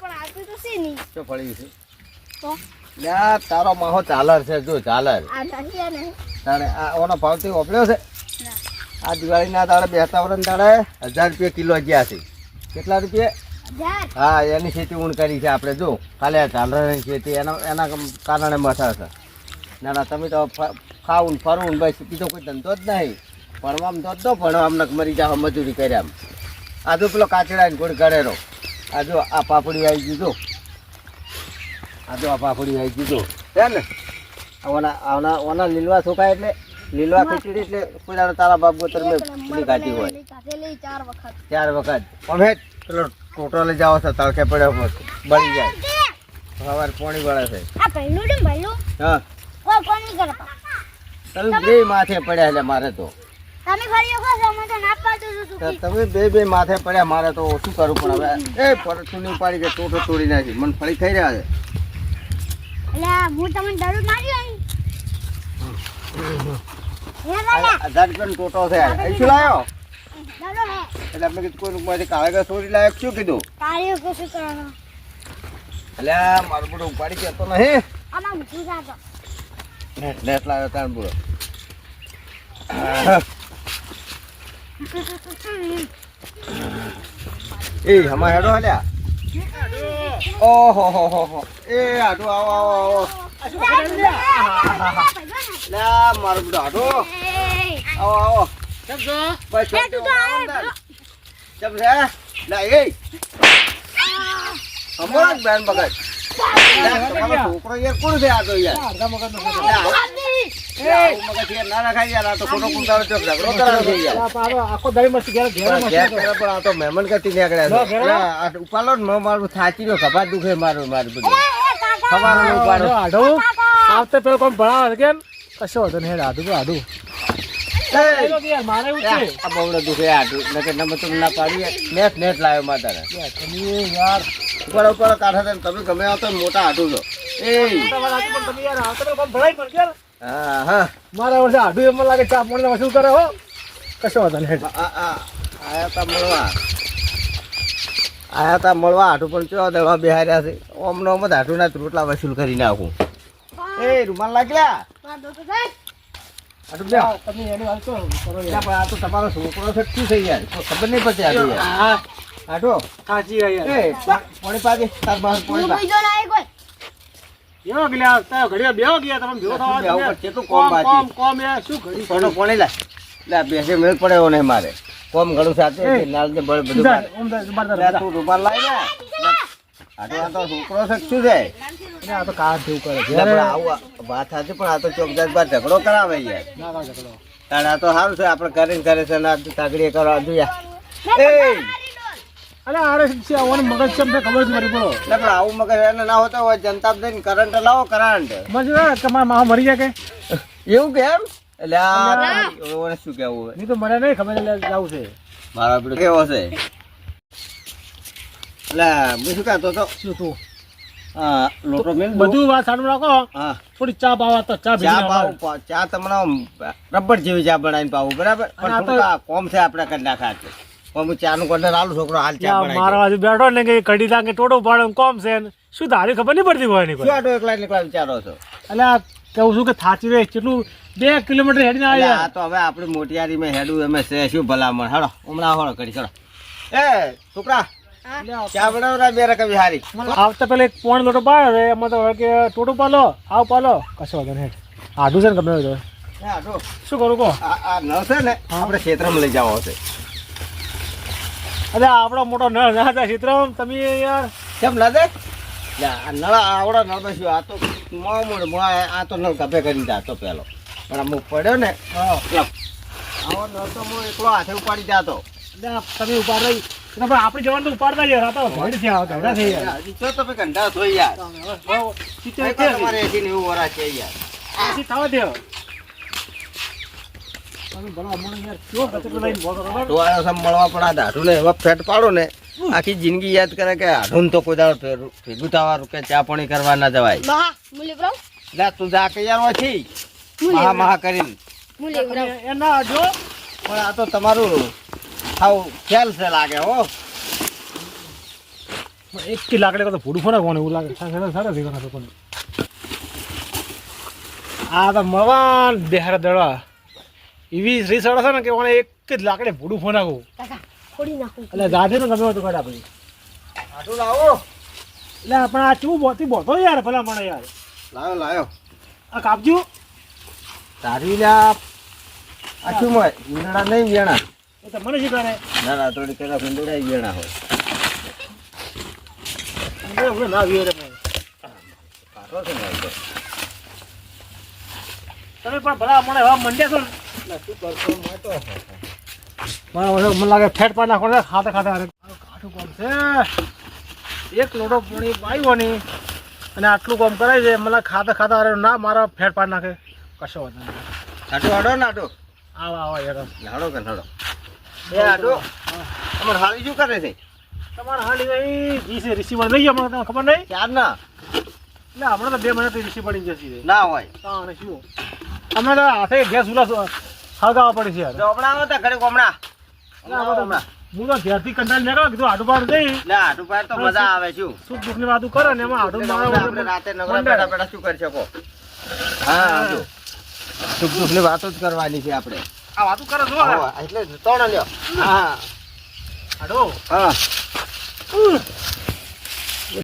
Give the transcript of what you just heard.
પણ આવતું તો છે નહીં. શું ફળ્યું છે? તો? લ્યા તારો માહો ચાલર છે જો ચાલર આ નથી તારે આ ઓનો ભાવથી ઓપડ્યો છે? ના. આ દિવાળીના તારે બેસતા વર્ષ તારે હજાર રૂપિયા કિલો ગયા છે. કેટલા રૂપિયા? હા એની ખેતી ઊણ કરી છે આપણે જો. ખાલી આ ચાલરની ખેતી એના એના કારણે મથા છે. ના ના તમે તો ખાવું ફરવું ભાઈ બીજો કોઈ ધંધો જ નહીં. ભણવામાં તો તો ભણવામાં મરી જાવ મજૂરી કર્યા આમ. આ જો પેલો કાચડા ને ગોળ ગળેરો આ જો આ પાપડી આવી ગયું જો. આ જો આ પાપડી આવી ગયું જો. છે ને? ઓના ઓના આના ઓના લીલવા સુકાય એટલે લીલવા ખીચડી એટલે કોઈ તારા બાપ ગોતર મેં કાઢી હોય. ચાર વખત. ચાર વખત. અમે પેલો ટોટલ જાવ છો તળકે પડ્યો બળી જાય. સવારે પોણી વળે છે. આ પહેલું ને પહેલું હા. કોઈ નહીં કરતા. તમે બે માથે પડ્યા એટલે મારે તો. તમે ફરી વખત તમે તો ના પાડું છું તમે બે બે માથે પડ્યા મારે તો શું કરું પણ હવે? એ પરતું નહીં પાડી કે ટોટો તોડી નાખી. મને ફળી થઈ રહ્યા છે. એટલે હું તમને દરરોજ મારી આવી. હે હજાર રૂપિયાનો ટોટો છે શું લાવ્યો એટલે આપણે કીધું કોઈ રૂપમાંથી કાળા લાયક શું કીધું? કાર્ય કશું કરવાનું. એટલે મારું બધું ઉપાડી જતો નહીં. આમાં ઊંચું જાતો? નેટ લાવ્યો એ હમા હેડો હલ્યા ઓહો હો હો હો એ આડો આવો આવો આવો લે મારું બધું આડો આવો આવો એ તું તો આવે, અંદર. ચમ રે લે એ જ બેન બગડ છોકરો યાર કોણ છે આ તો યાર મગજ ના ઉપાડો ને ન મારું થાચી નો કપા દુખે મારું મારું બધું. સવારનો ઉપાડો. આડો આવતે પેલો કોમ ભણાવે કશો હતો ને હેડ આડું તો આડું મારે બવડો દુખે આટલું નકર નંબર તમને ના પાડી નેટ નેટ લાવ્યો માતાને યાર. ઉપર ઉપર કાઢા તમે ગમે આવતો મોટા છો. એ! તમારે આજે પણ તમે યાર આવતે પેલો કોમ ભણાય પણ કે હા હા મારા વર્ષે આડું એમ લાગે ચા પાણી વસૂલ કરે હો. કશો વાંધો નહીં હેડ. આ આ આયા તા મળવા. આયા તા મળવા હાટું પણ ચો દેવા બિહાર્યા છે. ઓમનો ઓમ જ ના રોટલા વસૂલ કરી નાખું. એ રૂમાલ લાગ્યા હાટું લ્યો. તમે એની વાત કરો કરો એટલે યાર પણ આ તો તમારો છોકરો છે શું થઈ યાર? ખબર નહીં પડતી હાટું યાર. હાટો સાચી યાર. એ પોણી તાર બહાર પોણી પા બેહો ગયા તારો બેહો ગયા તમે ભેગો થવા બેહો કેટલું કોમ કોમ કોમ કોમ શું ઘડી પોણો પોણી લા લે બેસે મેળ પડે એવો મારે. કોમ ઘણું સાથે એ. ને બળ બધું જા, મારે. ઓમ જા, બાર જા, લે જા. તું રૂમાલ લાવી ને. હાટો આ તો છોકરો છે શું છે? આ તો કાર જેવું કરે છે. આવું વાત સાચી પણ આ તો ચોકદાર બાર ઝઘડો કરાવે યાર. ના ના ઝઘડો. તારે આ તો સારું છે આપણે કરીને કરે છે ને આ તાગડી કરવા જોઈએ એ! અરે આરે છે? આવવાનું મગજ છે? ખબર નથી બોલો એટલે આવું મગજ એને ના હોતો હોય જનતા દઈને કરંટ લાવો કરંટ મજા કે મારા મરી જાય કે? એવું કેમ એટલે આ શું કેવું હોય? નહીં તો મને નહીં ખબર એટલે જાવું છે. મારો આપડે કેવો છે? એટલે હું શું કહેતો તો શું તું? હા લોટો મેં બધું વાત સારું રાખો. હા. થોડી ચા પાવા તો ચા ચા પાવું ચા તમને રબડ રબર જેવી ચા બનાવીને પાવું બરાબર? પણ કોમ છે આપણે કરી નાખા હું ચાનું કોન્ટર આલું છોકરો હાલ ચા મારા બાજુ બેઠો ને કે કડી લાગે ટોટો પાડો કોમ છે ને. શું તારી ખબર નહીં પડતી હોયની શું આટો એકલા એકલા વિચારો છો? એટલે આ કહું છું કે થાચી રહે કેટલું બે કિલોમીટર હેડીને એટલે આ આવ્યા તો હવે આપણે મોટિયારી મેં હેડું અમે છે શું ભલામણ? હેડો હમણાં હોળો કરી ચલો. એ છોકરા ચા બનાવરા બે રકમ હારી. આવતા પેલા એક પોણ લોટો પાડે એમાં તો કે ટોટો પાલો આવ પાલો કશો વાંધો નહીં આડું છે ને ગમે તે. શું કરું કહો? આ આ છે ને આપણે ક્ષેત્રમાં લઈ જવા હશે અરે આપણો મોટો નળ ના હતા સીતરામ તમે યાર કેમ ના દે આ નળ આવડો નળ બસ આ તો મોં મોં મોં આ તો નળ કભે કરી જાતો પેલો પણ અમુક પડ્યો ને આવો નળ તો હું એકલો હાથે ઉપાડી જાતો તમે ઉપાડ પણ આપણે જવાનું તો ઉપાડતા યાર આ તો ભેડ છે આ ગવડા છે યાર હજી જો તમે કંટાળો છો યાર તમારે એસી નેવું વરા છે યાર એસી થવા દો ખબર? ટોળાનો સમ મળવા પણ આ દાઢું ને એવા ફેટ પાડો ને આખી જિંદગી યાદ કરે કે આઢું તો કોઈ દાડો ભેગું થવાનું કે ચા પાણી કરવા ના જવાય. ના તું જા કે યાર ઓછી. મહા મહા કરીને. જો પણ આ તો તમારું હાવ ખ્યાલ છે લાગે હો. એક કી લાકડી તો ભૂડું ફોને કોને એવું લાગે. સરસ સરસ એ તો કોને આ તો મવાન દેહારા દડવા એવી રીસ સળ છે ને કે મને એક જ લાકડે ભૂડું ફોનાવું આવું ફોડી નાખું. એટલે ગાધે તો ગમે હતું કાઢા પછી આટલું લાવો. એટલે આપણે આ ચૂ બોતી બોતો યાર ભલા મને યાર. લાયો લાયો. આ કાપજો. તારી લ્યા આ શું મોય ઈંદડા નહીં વેણા એ તો મને શીખવાડે. ના ના થોડી પેલા ઈંદડા વેણા હોય. ના વીએ રે મને. કાઢો છે ને આ તો. તમે પણ ભલા મને હવે મંડ્યા છો ને? મને લાગે ફેટ પાડ નાખો ને ખાતે ખાતા કાઠું કામ છે. એક લોટો પાણી આવ્યો અને આટલું કામ કરાય છે મને ખાતે ખાતે અરે ના મારા ફેટ પાડ નાખે. કશો વાંધો નહીં. આટો હાડો ને આટો આવો આવો યાર હાડો કે હાડો? એ આટો તમારે હાલી શું કરે છે? તમારે હાલી ભાઈ જી છે રિસીવર લઈ ગયા તમને ખબર નહીં? ચાર ના? એટલે હમણાં તો બે મહિનાથી રિસીવ પડી જશે ના હોય. તાણે શું? તો હાથે ગેસ ઉલા હળગાવવા પડે છે યાર. જો હમણાં આવો તા ઘરે એટલે આ બધા હું તો ઘેરથી કંટાળી નીકળો કીધું આડું પાડું જઈ ના આટું પાડ તો મજા આવે શું? સુખ દુઃખની વાતું કરે ને એમાં આડું મારે આપણે રાતે નગરા બેઠા બેઠા શું કરી શકો? હા સુખ દુઃખની વાતો જ કરવાની છે આપણે. આ વાતું કરે જો એટલે ત્રણ લ્યો. હા. આડો હા.